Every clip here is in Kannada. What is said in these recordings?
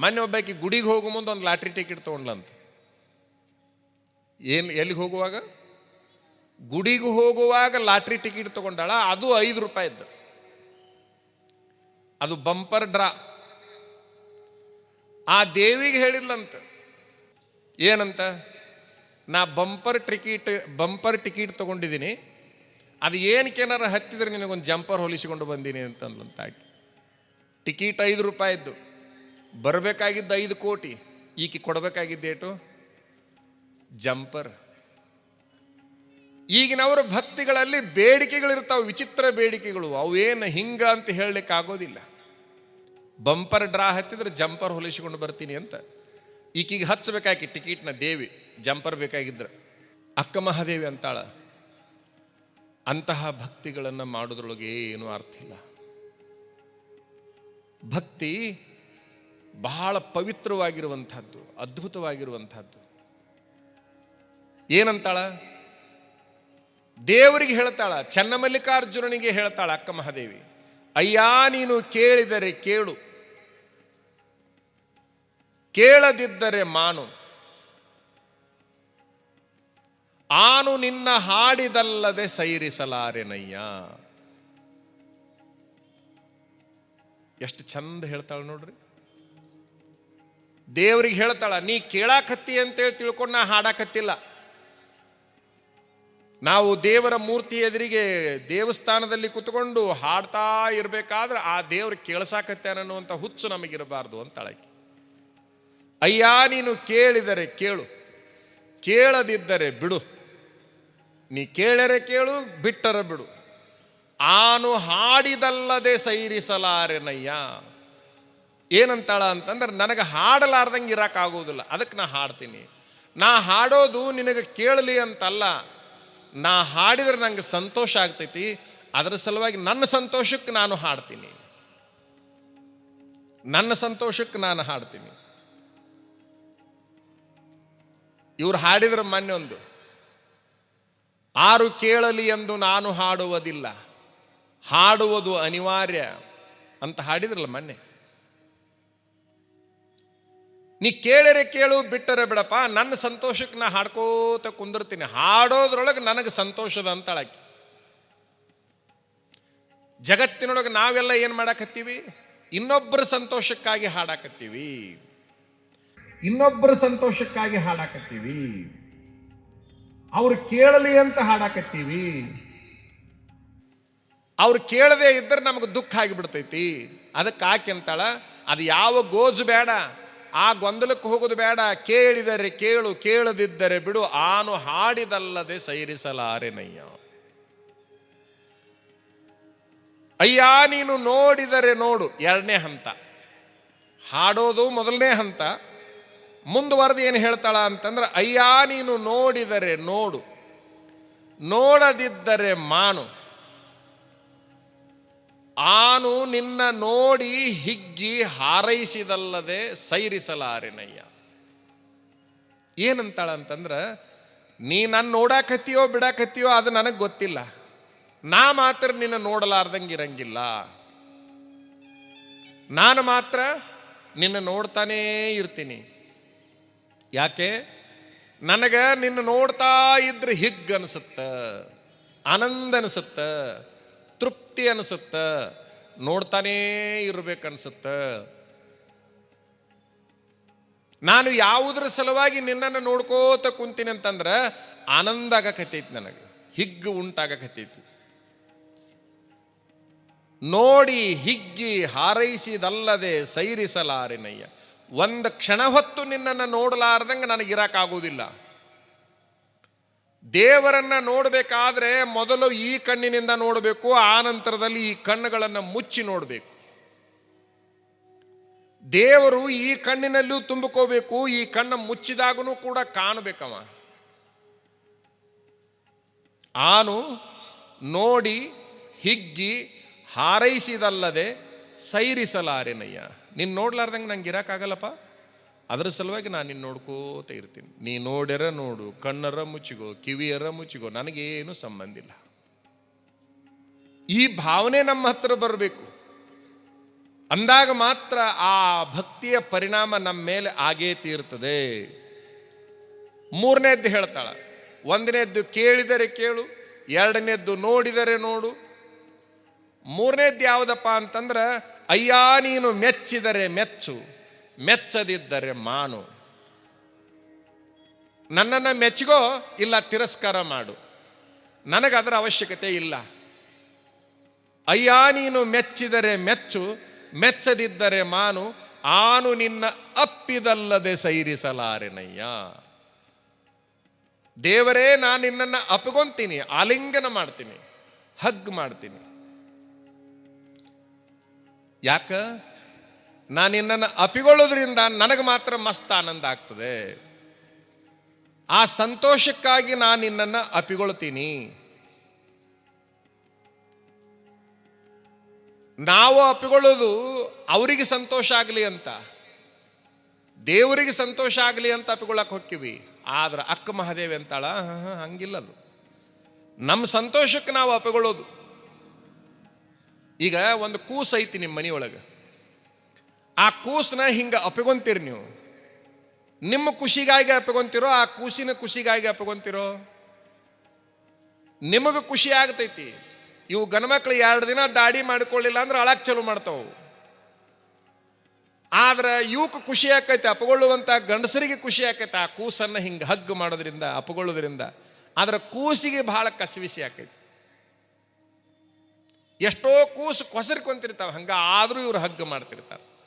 ಮೊನ್ನೆ ಒಬ್ಬಾಕಿ ಗುಡಿಗೆ ಹೋಗೋ ಮುಂದೆ ಒಂದು ಲಾಟ್ರಿ ಟಿಕೆಟ್ ತೊಗೊಂಡ್ಲಂತ. ಏನು, ಎಲ್ಲಿಗೆ ಹೋಗುವಾಗ? ಗುಡಿಗೆ ಹೋಗುವಾಗ ಲಾಟ್ರಿ ಟಿಕೆಟ್ ತಗೊಂಡಾಳ, ಅದು ಐದು ರೂಪಾಯಿ ಇದ್ದ. ಅದು ಬಂಪರ್ ಡ್ರಾ. ಆ ದೇವಿಗೆ ಹೇಳಿದ್ಲಂತ. ಏನಂತ? ನಾ ಬಂಪರ್ ಟಿಕೆಟ್ ಬಂಪರ್ ಟಿಕೆಟ್ ತೊಗೊಂಡಿದ್ದೀನಿ ಅದು ಏನಕ್ಕೇನಾರು ಹತ್ತಿದ್ರೆ ನಿನಗೊಂದು ಜಂಪರ್ ಹೊಲಿಸಿಕೊಂಡು ಬಂದೀನಿ ಅಂತಂದ್ಲಂತ ಆಕೆ ಟಿಕೆಟ್ ಐದು ರೂಪಾಯಿದ್ದು ಬರಬೇಕಾಗಿದ್ದು ಐದು ಕೋಟಿ, ಈಕೆ ಕೊಡಬೇಕಾಗಿದ್ದೇಟು ಜಂಪರ್. ಈಗಿನವರ ಭಕ್ತಿಗಳಲ್ಲಿ ಬೇಡಿಕೆಗಳಿರ್ತಾವೆ, ವಿಚಿತ್ರ ಬೇಡಿಕೆಗಳು. ಅವೇನು ಹಿಂಗ ಅಂತ ಹೇಳಲಿಕ್ಕೆ ಆಗೋದಿಲ್ಲ. ಬಂಪರ್ ಡ್ರಾ ಹತ್ತಿದ್ರೆ ಜಂಪರ್ ಹೊಲಿಸಿಕೊಂಡು ಬರ್ತೀನಿ ಅಂತ. ಈಕಿಗೆ ಹಚ್ಚಬೇಕಾಗಿ ಟಿಕೆಟ್ನ ದೇವಿ, ಜಂಪರ್ ಬೇಕಾಗಿದ್ರೆ. ಅಕ್ಕ ಮಹಾದೇವಿ ಅಂತಾಳ, ಅಂತಹ ಭಕ್ತಿಗಳನ್ನು ಮಾಡೋದ್ರೊಳಗೆ ಏನೂ ಅರ್ಥ ಇಲ್ಲ. ಭಕ್ತಿ ಬಹಳ ಪವಿತ್ರವಾಗಿರುವಂಥದ್ದು, ಅದ್ಭುತವಾಗಿರುವಂಥದ್ದು. ಏನಂತಾಳ? ದೇವರಿಗೆ ಹೇಳ್ತಾಳ, ಚನ್ನಮಲ್ಲಿಕಾರ್ಜುನನಿಗೆ ಹೇಳ್ತಾಳ ಅಕ್ಕ ಮಹಾದೇವಿ, ಅಯ್ಯ, ನೀನು ಕೇಳಿದರೆ ಕೇಳು. ಕೇಳದಿದ್ದರೆ ಮಾನು. ಆನು ನಿನ್ನ ಹಾಡಿದಲ್ಲದೆ ಸೈರಿಸಲಾರೆನಯ್ಯ. ಎಷ್ಟು ಚಂದ ಹೇಳ್ತಾಳೆ ನೋಡ್ರಿ. ದೇವರಿಗೆ ಹೇಳ್ತಾಳ, ನೀ ಕೇಳಾಕತ್ತಿ ಅಂತೇಳಿ ತಿಳ್ಕೊಂಡು ನಾ ಹಾಡಾಕತ್ತಿಲ್ಲ. ನಾವು ದೇವರ ಮೂರ್ತಿ ಎದುರಿಗೆ ದೇವಸ್ಥಾನದಲ್ಲಿ ಕುತ್ಕೊಂಡು ಹಾಡ್ತಾ ಇರಬೇಕಾದ್ರೆ ಆ ದೇವ್ರು ಕೇಳಿಸಾಕತ್ತಾನನ್ನುವಂಥ ಹುಚ್ಚು ನಮಗಿರಬಾರ್ದು ಅಂತಾಳಕ್ಕೆ ಅಯ್ಯ, ನೀನು ಕೇಳಿದರೆ ಕೇಳು, ಕೇಳದಿದ್ದರೆ ಬಿಡು. ನೀ ಕೇಳರೆ ಕೇಳು, ಬಿಟ್ಟರೆ ಬಿಡು. ಆನು ಹಾಡಿದಲ್ಲದೆ ಸೈರಿಸಲಾರೆನಯ್ಯ. ಏನಂತಾಳ ಅಂತಂದ್ರೆ ನನಗೆ ಹಾಡಲಾರ್ದಂಗೆ ಇರೋಕ್ಕಾಗೋದಿಲ್ಲ ಅದಕ್ಕೆ ನಾ ಹಾಡ್ತೀನಿ. ನಾ ಹಾಡೋದು ನಿನಗೆ ಕೇಳಲಿ ಅಂತಲ್ಲ, ನಾ ಹಾಡಿದ್ರೆ ನಂಗೆ ಸಂತೋಷ ಆಗ್ತೈತಿ, ಅದರ ಸಲುವಾಗಿ ನನ್ನ ಸಂತೋಷಕ್ಕೆ ನಾನು ಹಾಡ್ತೀನಿ. ನನ್ನ ಸಂತೋಷಕ್ಕೆ ನಾನು ಹಾಡ್ತೀನಿ. ಇವ್ರು ಹಾಡಿದ್ರೆ ಮೊನ್ನೆ ಒಂದು, ಆರು ಕೇಳಲಿ ಎಂದು ನಾನು ಹಾಡುವುದಿಲ್ಲ, ಹಾಡುವುದು ಅನಿವಾರ್ಯ ಅಂತ ಹಾಡಿದ್ರಲ್ಲ ಮೊನ್ನೆ. ನೀ ಕೇಳರೆ ಕೇಳು, ಬಿಟ್ಟರೆ ಬಿಡಪ್ಪ. ನನ್ನ ಸಂತೋಷಕ್ಕೆ ನಾ ಹಾಡ್ಕೋತ ಕುಂದಿರ್ತೀನಿ. ಹಾಡೋದ್ರೊಳಗೆ ನನಗೆ ಸಂತೋಷದ ಅಂತಳಾಕಿ ಜಗತ್ತಿನೊಳಗೆ ನಾವೆಲ್ಲ ಏನು ಮಾಡಾಕತ್ತೀವಿ? ಇನ್ನೊಬ್ಬರ ಸಂತೋಷಕ್ಕಾಗಿ ಹಾಡಾಕತ್ತೀವಿ. ಇನ್ನೊಬ್ಬರ ಸಂತೋಷಕ್ಕಾಗಿ ಹಾಡಾಕತ್ತೀವಿ. ಅವ್ರು ಕೇಳಲಿ ಅಂತ ಹಾಡಾಕತ್ತೀವಿ. ಅವ್ರು ಕೇಳದೆ ಇದ್ದರೆ ನಮಗೆ ದುಃಖ ಆಗಿಬಿಡ್ತೈತಿ. ಅದಕ್ಕೆ ಆಕೆ ಅಂತಾಳ, ಅದು ಯಾವ ಗೋಜು ಬೇಡ. ಆ ಗೊಂದಲಕ್ಕೆ ಹೋಗೋದು ಬೇಡ. ಕೇಳಿದರೆ ಕೇಳು, ಕೇಳದಿದ್ದರೆ ಬಿಡು. ಆನು ಹಾಡಿದಲ್ಲದೆ ಸೈರಿಸಲಾರೆನಯ್ಯ. ಅಯ್ಯ, ನೀನು ನೋಡಿದರೆ ನೋಡು. ಎರಡನೇ ಹಂತ. ಹಾಡೋದು ಮೊದಲನೇ ಹಂತ. ಮುಂದುವರೆದು ಏನು ಹೇಳ್ತಾಳ ಅಂತಂದ್ರೆ, ಅಯ್ಯ, ನೀನು ನೋಡಿದರೆ ನೋಡು. ನೋಡದಿದ್ದರೆ ಮಾನು. ಆನು ನಿನ್ನ ನೋಡಿ ಹಿಗ್ಗಿ ಹಾರೈಸಿದಲ್ಲದೆ ಸೈರಿಸಲಾರಿನಯ್ಯ. ಏನಂತಾಳ ಅಂತಂದ್ರ ನೀ ನನ್ನ ನೋಡಾಕತ್ತೀಯೋ ಬಿಡಾಕತ್ತೀಯೋ ಅದು ನನಗೆ ಗೊತ್ತಿಲ್ಲ. ನಾ ಮಾತ್ರ ನಿನ್ನ ನೋಡಲಾರ್ದಂಗೆ ಇರಂಗಿಲ್ಲ ನಾನು ಮಾತ್ರ ನಿನ್ನ ನೋಡ್ತಾನೇ ಇರ್ತೀನಿ. ಯಾಕೆ? ನನಗೆ ನಿನ್ನ ನೋಡ್ತಾ ಇದ್ರೆ ಹಿಗ್ ಅನಿಸುತ್ತ, ಆನಂದ ಅನಿಸುತ್ತ ತೃಪ್ತಿ ಅನಿಸುತ್ತ, ನೋಡ್ತಾನೇ ಇರಬೇಕನ್ಸುತ್ತೆ. ನಾನು ಯಾವುದ್ರ ಸಲುವಾಗಿ ನಿನ್ನನ್ನು ನೋಡ್ಕೋತ ಕುಂತೀನಿ ಅಂತಂದ್ರೆ, ಆನಂದ ಆಗಕತ್ತೈತಿ ನನಗೆ, ಹಿಗ್ಗು ಉಂಟಾಗಕತ್ತೈತಿ ನೋಡಿ ಹಿಗ್ಗಿ ಹಾರೈಸಿದಲ್ಲದೆ ಸೈರಿಸಲಾರಿನಯ್ಯ. ಒಂದು ಕ್ಷಣ ಹೊತ್ತು ನಿನ್ನನ್ನು ನೋಡಲಾರ್ದಂಗೆ ನನಗಿರಕ್ಕಾಗೋದಿಲ್ಲ ದೇವರನ್ನ ನೋಡಬೇಕಾದ್ರೆ ಮೊದಲು ಈ ಕಣ್ಣಿನಿಂದ ನೋಡಬೇಕು, ಆ ನಂತರದಲ್ಲಿ ಈ ಕಣ್ಣುಗಳನ್ನು ಮುಚ್ಚಿ ನೋಡಬೇಕು. ದೇವರು ಈ ಕಣ್ಣಿನಲ್ಲೂ ತುಂಬಿಕೋಬೇಕು, ಈ ಕಣ್ಣು ಮುಚ್ಚಿದಾಗೂ ಕೂಡ ಕಾಣಬೇಕವ. ಆನು ನೋಡಿ ಹಿಗ್ಗಿ ಹಾರೈಸಿದಲ್ಲದೆ ಸೈರಿಸಲಾರೆನಯ್ಯ. ನೀನು ನೋಡ್ಲಾರ್ದಂಗೆ ನಂಗೆ ಇರೋಕ್ಕಾಗಲ್ಲಪ್ಪ ಅದ್ರ ಸಲುವಾಗಿ ನಾನು ನಿನ್ನ ನೋಡ್ಕೋತ ಇರ್ತೀನಿ. ನೀ ನೋಡ್ಯರ ನೋಡು, ಕಣ್ಣರ ಮುಚ್ಚಿಗೋ ಕಿವಿಯರ ಮುಚ್ಚಿಗೋ ನನಗೇನು ಸಂಬಂಧ ಇಲ್ಲ. ಈ ಭಾವನೆ ನಮ್ಮ ಹತ್ರ ಬರಬೇಕು. ಅಂದಾಗ ಮಾತ್ರ ಆ ಭಕ್ತಿಯ ಪರಿಣಾಮ ನಮ್ಮ ಮೇಲೆ ಆಗೇ ತೀರ್ತದೆ. ಮೂರನೇದ್ದು ಹೇಳ್ತಾಳ, ಒಂದನೇದ್ದು ಕೇಳಿದರೆ ಕೇಳು, ಎರಡನೇದ್ದು ನೋಡಿದರೆ ನೋಡು. ಮೂರನೇದ್ದು ಯಾವುದಪ್ಪ ಅಂತಂದ್ರೆ, ಅಯ್ಯ, ನೀನು ಮೆಚ್ಚಿದರೆ ಮೆಚ್ಚು. ಮೆಚ್ಚದಿದ್ದರೆ ಮಾನು. ನನ್ನನ್ನು ಮೆಚ್ಚಿಗೋ ಇಲ್ಲ ತಿರಸ್ಕಾರ ಮಾಡು. ನನಗೆ ಅದರ ಅವಶ್ಯಕತೆ ಇಲ್ಲ. ಅಯ್ಯ, ನೀನು ಮೆಚ್ಚಿದರೆ ಮೆಚ್ಚು, ಮೆಚ್ಚದಿದ್ದರೆ ಮಾನು, ಆನು ನಿನ್ನ ಅಪ್ಪಿದಲ್ಲದೆ ಸೈರಿಸಲಾರೆನಯ್ಯ. ದೇವರೇ, ನಾನು ನಿನ್ನನ್ನು ಅಪ್ಕೊಂತೀನಿ ಆಲಿಂಗನ ಮಾಡ್ತೀನಿ, ಹಗ್ ಮಾಡ್ತೀನಿ. ಯಾಕ? ನಾನು ನಿನ್ನನ್ನು ಅಪಿಗೊಳ್ಳೋದ್ರಿಂದ ನನಗೆ ಮಾತ್ರ ಮಸ್ತ್ ಆನಂದ ಆಗ್ತದೆ. ಆ ಸಂತೋಷಕ್ಕಾಗಿ ನಾನು ನಿನ್ನನ್ನು ಅಪಿಗೊಳ್ತೀನಿ ನಾವು ಅಪ್ಪಿಕೊಳ್ಳೋದು ಅವರಿಗೆ ಸಂತೋಷ ಆಗಲಿ ಅಂತ, ದೇವರಿಗೆ ಸಂತೋಷ ಆಗಲಿ ಅಂತ ಅಪ್ಪಿಕೊಳ್ಳಕ್ಕೆ ಹೋಗ್ತೀವಿ. ಆದ್ರೆ ಅಕ್ಕ ಮಹಾದೇವಿ ಅಂತಾಳ ಹಂಗಿಲ್ಲದು ನಮ್ಮ ಸಂತೋಷಕ್ಕೆ ನಾವು ಅಪ್ಪಿಕೊಳ್ಳೋದು ಈಗ ಒಂದು ಕೂಸೈತಿ ನಿಮ್ಮ ಮನೆಯೊಳಗೆ. ಆ ಕೂಸನ್ನ ಹಿಂಗೆ ಅಪ್ಪಿಕೊಂತೀರಿ ನೀವು. ನಿಮ್ಮ ಖುಷಿಗಾಗಿ ಅಪ್ಪಿಕೊಂತಿರೋ ಆ ಕೂಸಿನ ಖುಷಿಗಾಗಿ ಅಪ್ಪಿಕೊಂತಿರೋ ನಿಮಗೆ ಖುಷಿ ಆಗ್ತೈತಿ. ಇವು ಗಣಮಕ್ಳು ಎರಡು ದಿನ ದಾಡಿ ಮಾಡಿಕೊಳ್ಳಿಲ್ಲ ಅಂದ್ರೆ ಅಳಕ್ ಚಲೋ ಮಾಡ್ತಾವು. ಆದ್ರೆ ಇವಕ್ಕೆ ಖುಷಿ ಆಕೈತೆ ಅಪಗೊಳ್ಳುವಂಥ ಗಂಡಸರಿಗೆ ಖುಷಿ ಆಕೈತೆ, ಆ ಕೂಸನ್ನು ಹಿಂಗೆ ಹಗ್ ಮಾಡೋದ್ರಿಂದ ಅಪಗೊಳ್ಳೋದ್ರಿಂದ ಆದ್ರೆ ಕೂಸಿಗೆ ಬಹಳ ಕಸಿವಿಸಿ ಆಕೈತಿ. ಎಷ್ಟೋ ಕೂಸು ಕೊಸರ್ಕೊಂತಿರ್ತಾವೆ, ಹಂಗ ಆದರೂ ಇವ್ರು ಹಗ್ಗ ಮಾಡ್ತಿರ್ತಾರೆ.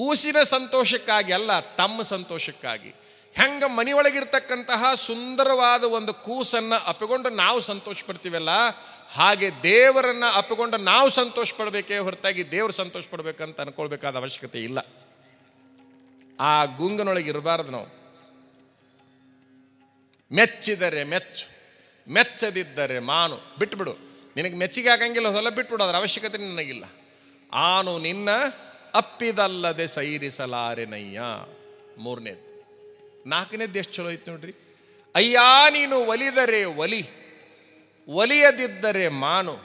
ಕೂಸಿನ ಸಂತೋಷಕ್ಕಾಗಿ ಅಲ್ಲ, ತಮ್ಮ ಸಂತೋಷಕ್ಕಾಗಿ. ಹೆಂಗ ಮನೆಯೊಳಗಿರ್ತಕ್ಕಂತಹ ಸುಂದರವಾದ ಒಂದು ಕೂಸನ್ನು ಅಪ್ಪಿಕೊಂಡು ನಾವು ಸಂತೋಷ ಪಡ್ತೀವಲ್ಲ ಹಾಗೆ ದೇವರನ್ನು ಅಪ್ಪಿಕೊಂಡು ನಾವು ಸಂತೋಷ ಪಡಬೇಕೇ ಹೊರತಾಗಿ ದೇವರು ಸಂತೋಷ ಪಡಬೇಕಂತ ಅನ್ಕೊಳ್ಬೇಕಾದ ಅವಶ್ಯಕತೆ ಇಲ್ಲ. ಆ ಗುಂಗನೊಳಗೆ ಇರಬಾರ್ದು ನಾವು. ಮೆಚ್ಚಿದರೆ ಮೆಚ್ಚು, ಮೆಚ್ಚದಿದ್ದರೆ ಮಾನು. ಬಿಟ್ಬಿಡು. ನಿನಗೆ ಮೆಚ್ಚಿಗೆ ಆಗಂಗಿಲ್ಲ, ಹೊಲ ಬಿಟ್ಬಿಡು, ಅದರ ಅವಶ್ಯಕತೆ ನಿನಗಿಲ್ಲ. ಆನು ನಿನ್ನ ಅಪ್ಪಿದಲ್ಲದೆ ಸೈರಿಸಲಾರೆನಯ್ಯ. ಮೂರನೇದು. ನಾಲ್ಕನೇದ್ದು ಎಷ್ಟು ಚಲೋ ಐತೆ ನೋಡ್ರಿ. ಅಯ್ಯ, ನೀನು ಒಲಿದರೆ ಒಲಿ, ಒಲಿಯದಿದ್ದರೆ ಮಾನು.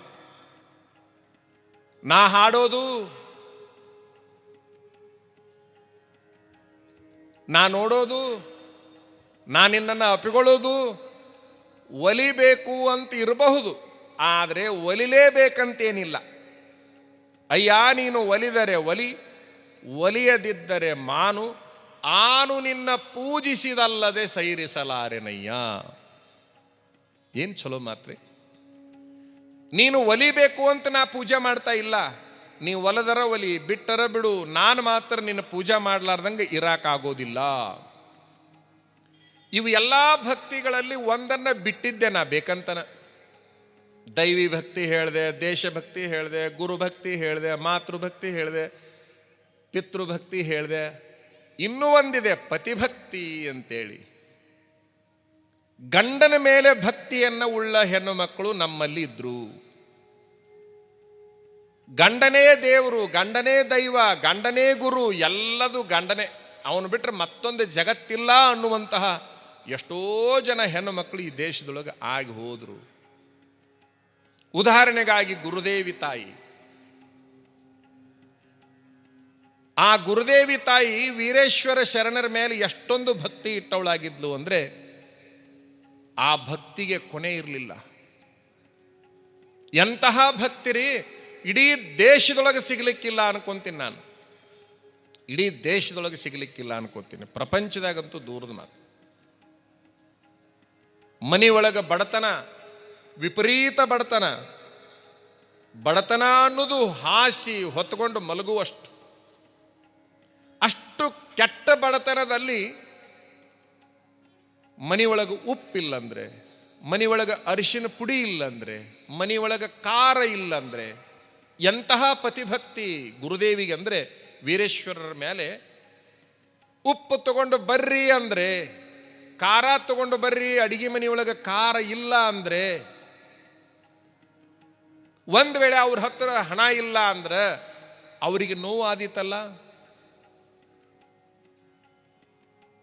ನಾ ಹಾಡೋದು, ನಾ ನೋಡೋದು, ನಾ ನಿನ್ನನ್ನು ಅಪ್ಪಿಕೊಳ್ಳೋದು, ಒಲಿಬೇಕು ಅಂತ ಇರಬಹುದು, ಆದರೆ ಒಲಿಲೇಬೇಕಂತೇನಿಲ್ಲ. ಅಯ್ಯ, ನೀನು ಒಲಿದರೆ ಒಲಿ, ಒಲಿಯದಿದ್ದರೆ ಮಾನು, ಆನು ನಿನ್ನ ಪೂಜಿಸಿದಲ್ಲದೆ ಸೈರಿಸಲಾರೆನಯ್ಯ. ಏನು ಚಲೋ ಮಾತ್ರಿ? ನೀನು ಒಲಿಬೇಕು ಅಂತ ನಾ ಪೂಜೆ ಮಾಡ್ತಾ ಇಲ್ಲ. ನೀ ಒಲದರ ಒಲಿ, ಬಿಟ್ಟರ ಬಿಡು, ನಾನು ಮಾತ್ರ ನಿನ್ನ ಪೂಜೆ ಮಾಡ್ಲಾರ್ದಂಗೆ ಇರಾಕಾಗೋದಿಲ್ಲ. ಇವು ಎಲ್ಲ ಭಕ್ತಿಗಳಲ್ಲಿ ಒಂದನ್ನು ಬಿಟ್ಟಿದ್ದೆ ನಾ ಬೇಕಂತನ. ದೈವಿ ಭಕ್ತಿ ಹೇಳಿದೆ ದೇಶಭಕ್ತಿ ಹೇಳಿದೆ ಗುರುಭಕ್ತಿ ಹೇಳಿದೆ ಮಾತೃಭಕ್ತಿ ಹೇಳಿದೆ ಪಿತೃಭಕ್ತಿ ಹೇಳಿದೆ, ಇನ್ನೂ ಒಂದಿದೆ ಪತಿಭಕ್ತಿ ಅಂತೇಳಿ. ಗಂಡನ ಮೇಲೆ ಭಕ್ತಿಯನ್ನು ಉಳ್ಳ ಹೆಣ್ಣು ಮಕ್ಕಳು ನಮ್ಮಲ್ಲಿ ಇದ್ರು. ಗಂಡನೇ ದೇವರು, ಗಂಡನೇ ದೈವ, ಗಂಡನೇ ಗುರು, ಎಲ್ಲದು ಗಂಡನೇ. ಅವನು ಬಿಟ್ಟರೆ ಮತ್ತೊಂದು ಜಗತ್ತಿಲ್ಲ ಅನ್ನುವಂತಹ ಎಷ್ಟೋ ಜನ ಹೆಣ್ಣು ಮಕ್ಕಳು ಈ ದೇಶದೊಳಗೆ ಆಗಿ ಹೋದರು. ಉದಾಹರಣೆಗಾಗಿ ಗುರುದೇವಿ ತಾಯಿ. ಆ ಗುರುದೇವಿ ತಾಯಿ ವೀರೇಶ್ವರ ಶರಣರ ಮೇಲೆ ಎಷ್ಟೊಂದು ಭಕ್ತಿ ಇಟ್ಟವಳಾಗಿದ್ಲು ಅಂದರೆ ಆ ಭಕ್ತಿಗೆ ಕೊನೆ ಇರಲಿಲ್ಲ. ಎಂತಹ ಭಕ್ತಿರಿ? ಇಡೀ ದೇಶದೊಳಗೆ ಸಿಗಲಿಕ್ಕಿಲ್ಲ ಅನ್ಕೊಂತೀನಿ ನಾನು. ಇಡೀ ದೇಶದೊಳಗೆ ಸಿಗಲಿಕ್ಕಿಲ್ಲ ಅನ್ಕೋತೀನಿ. ಪ್ರಪಂಚದಾಗಂತೂ ದೂರದ ಮಾತು. ಮನೆಯೊಳಗೆ ಬಡತನ ವಿಪರೀತ ಬಡತನ. ಬಡತನ ಅನ್ನೋದು ಹಾಸಿ ಹೊತ್ಕೊಂಡು ಮಲಗುವಷ್ಟು. ಅಷ್ಟು ಕೆಟ್ಟ ಬಡತನದಲ್ಲಿ ಮನೆಯೊಳಗೆ ಉಪ್ಪಿಲ್ಲಂದ್ರೆ, ಮನೆಯೊಳಗೆ ಅರಿಶಿನ ಪುಡಿ ಇಲ್ಲಂದ್ರೆ, ಮನೆಯೊಳಗೆ ಖಾರ ಇಲ್ಲಂದ್ರೆ, ಎಂತಹ ಪತಿಭಕ್ತಿ ಗುರುದೇವಿಗೆ ಅಂದರೆ ವೀರೇಶ್ವರರ ಮೇಲೆ ಉಪ್ಪು ತಗೊಂಡು ಬರ್ರಿ ಅಂದರೆ, ಖಾರ ತಗೊಂಡು ಬರ್ರಿ, ಅಡಿಗೆ ಮನೆಯೊಳಗೆ ಖಾರ ಇಲ್ಲ ಅಂದರೆ ಒಂದು ವೇಳೆ ಅವ್ರ ಹತ್ರ ಹಣ ಇಲ್ಲ ಅಂದ್ರೆ ಅವರಿಗೆ ನೋವು ಆದೀತಲ್ಲ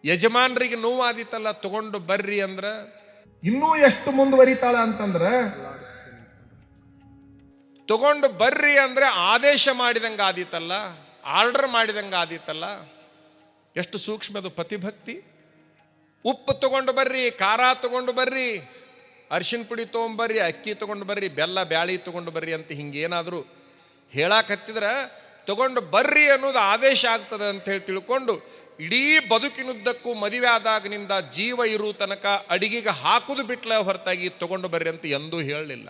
ಯಜಮಾನರಿಗೆ ನೋವು ಆದಿತ್ತಲ್ಲ ತಗೊಂಡು ಬರ್ರಿ ಅಂದ್ರೆ? ಇನ್ನೂ ಎಷ್ಟು ಮುಂದುವರಿತಾಳ ಅಂತಂದ್ರೆ? ತಗೊಂಡು ಬರ್ರಿ ಅಂದ್ರೆ ಆದೇಶ ಮಾಡಿದಂಗೆ ಆದೀತಲ್ಲ? ಆರ್ಡರ್ ಮಾಡಿದಂಗೆ ಆದೀತಲ್ಲ? ಎಷ್ಟು ಸೂಕ್ಷ್ಮದು ಪತಿಭಕ್ತಿ ಉಪ್ಪು ತಗೊಂಡು ಬರ್ರಿ ಖಾರ ತಗೊಂಡು ಬರ್ರಿ. ಅರಿಶಿನ ಪುಡಿ ತೊಗೊಂಬರ್ರಿ, ಅಕ್ಕಿ ತೊಗೊಂಡು ಬರ್ರಿ ಬೆಲ್ಲ ಬ್ಯಾಳಿ ತೊಗೊಂಡು ಬರ್ರಿ ಅಂತ ಹಿಂಗೇನಾದರೂ ಹೇಳಾಕತ್ತಿದ್ರೆ ತಗೊಂಡು ಬರ್ರಿ ಅನ್ನೋದು ಆದೇಶ ಆಗ್ತದೆ ಅಂತ ಹೇಳಿ ತಿಳ್ಕೊಂಡು ಇಡೀ ಬದುಕಿನುದ್ದಕ್ಕೂ ಮದುವೆ ಆದಾಗಿನಿಂದ ಜೀವ ಇರುವ ತನಕ ಅಡಿಗೆಗೆ ಹಾಕುದು ಬಿಟ್ಲ ಹೊರತಾಗಿ ತಗೊಂಡು ಬರ್ರಿ ಅಂತ ಎಂದೂ ಹೇಳಲಿಲ್ಲ.